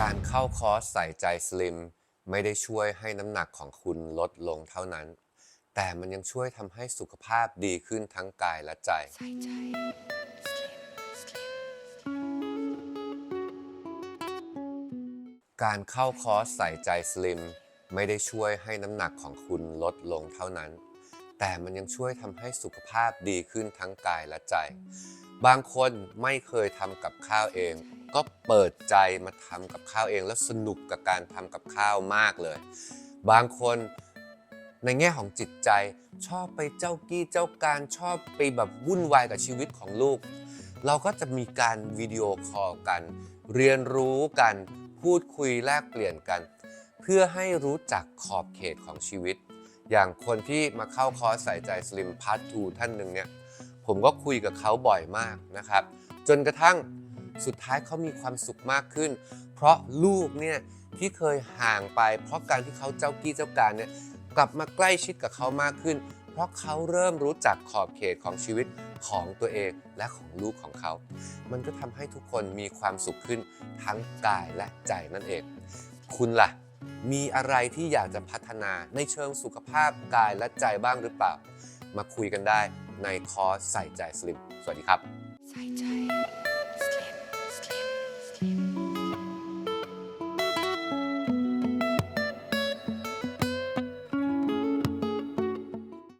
การเข้าคอร์สใส่ใจสลิมไม่ได้ช่วยให้น้ำหนักของคุณลดลงเท่านั้น แต่มันยังช่วยทำให้สุขภาพดีขึ้นทั้งกายและใจใส่ใจการเข้าคอร์สใส่ใจสลิมไม่ได้ช่วยให้น้ำหนักของคุณลดลงเท่านั้น แต่มันยังช่วยทำให้สุขภาพดีขึ้นทั้งกายและใจ บางคนไม่เคยทำกับข้าวเอง ก็เปิดใจมาทำกับข้าวเอง แล้วสนุกกับการทำกับข้าวมากเลย บางคนในแง่ของจิตใจชอบไปเจ้ากี้เจ้าการชอบไปแบบวุ่นวายกับชีวิตของลูก เราก็จะมีการวิดีโอคอลกัน เรียนรู้กันพูดคุยแลกเปลี่ยนกัน เพื่อให้รู้จักขอบเขตของชีวิต อย่างคนที่มาเข้าคอร์สใส่ใจสลิมพาร์ท2ท่านหนึ่งเนี่ยผมก็คุยกับเขาบ่อยมากนะครับ จนกระทั่ง สุดท้ายเขามีความสุขมากขึ้น เพราะลูกเนี่ยที่เคยห่างไป เพราะการที่เขาเจ้ากี้เจ้าการเนี่ยกลับมาใกล้ชิดกับเขามากขึ้น เพราะเขาเริ่มรู้จักขอบเขตของชีวิตของตัวเองและของลูกของเขา มันก็ทำให้ทุกคนมีความสุขขึ้นทั้งกายและใจนั่นเอง คุณล่ะ มีอะไรที่อยากจะพัฒนาในเชิงสุขภาพกายและใจบ้างหรือเปล่า มาคุยกันได้ในคอร์สใส่ใจสลิม สวัสดีครับ ใส่ใจ Thank you.